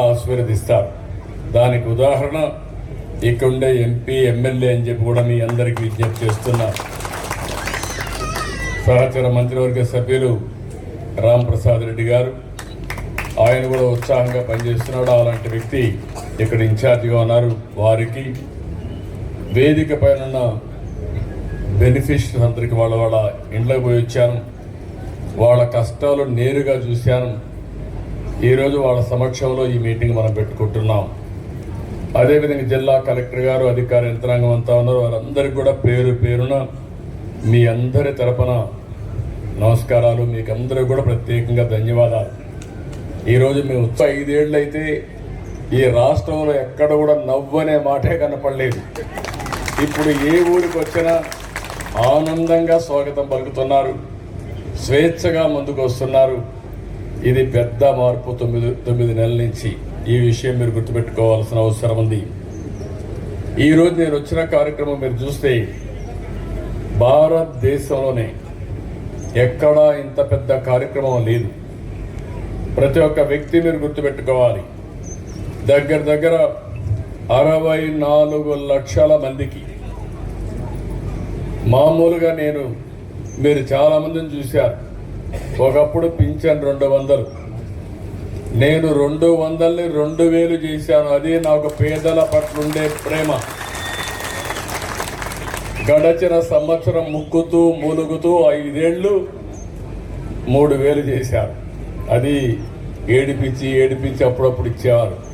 ఆశీర్వదిస్తారు. దానికి ఉదాహరణ ఇక్కడుండే ఎంపీ ఎమ్మెల్యే అని చెప్పి కూడా మీ అందరికీ విజ్ఞప్తి చేస్తున్నా. సహచర మంత్రివర్గ సభ్యులు రామ్ ప్రసాద్ రెడ్డి గారు. ఆయన కూడా ఉత్సాహంగా పనిచేస్తున్నాడు. అలాంటి వ్యక్తి ఇక్కడ ఇన్ఛార్జిగా ఉన్నారు. వారికి వేదిక పైన ఉన్న బెనిఫిషరీస్ అందరికి వాళ్ళ వాళ్ళ ఇండ్లకు పోయి వచ్చాను. వాళ్ళ కష్టాలు నేరుగా చూశాను. ఈరోజు వాళ్ళ సమక్షంలో ఈ మీటింగ్ మనం పెట్టుకుంటున్నాం. అదేవిధంగా జిల్లా కలెక్టర్ గారు అధికార యంత్రాంగం అంతా ఉన్నారు. వారందరికీ కూడా పేరు పేరున మీ అందరి తరపున నమస్కారాలు. మీకు అందరూ కూడా ప్రత్యేకంగా ధన్యవాదాలు. ఈరోజు మీ ఉత్సవ ఐదేళ్ళు అయితే ఈ రాష్ట్రంలో ఎక్కడ కూడా నవ్వు అనే మాటే కనపడలేదు. ఇప్పుడు ఏ ఊరికి వచ్చినా ఆనందంగా స్వాగతం పలుకుతున్నారు. స్వేచ్ఛగా ముందుకు వస్తున్నారు. ఇది పెద్ద మార్పు తొమ్మిది తొమ్మిది నెలల నుంచి. ఈ విషయం మీరు గుర్తుపెట్టుకోవాల్సిన అవసరం ఉంది. ఈరోజు నేను వచ్చిన కార్యక్రమం మీరు చూస్తే భారతదేశంలోనే ఎక్కడా ఇంత పెద్ద కార్యక్రమం లేదు. ప్రతి ఒక్క వ్యక్తి మీరు గుర్తుపెట్టుకోవాలి. దగ్గర దగ్గర అరవై నాలుగు లక్షల మందికి. మామూలుగా నేను మీరు చాలా మందిని చూశారు. ఒకప్పుడు పింఛన్ రెండు వందలు. నేను రెండు వందల్ని రెండు వేలు చేశాను. అది నాకు పేదల పట్ల ఉండే ప్రేమ. గడచిన సంవత్సరం ముక్కుతూ మూలుగుతూ ఐదేళ్ళు మూడు వేలు చేశారు. అది ఏడిపించి ఏడిపించి అప్పుడప్పుడు ఇచ్చేవారు.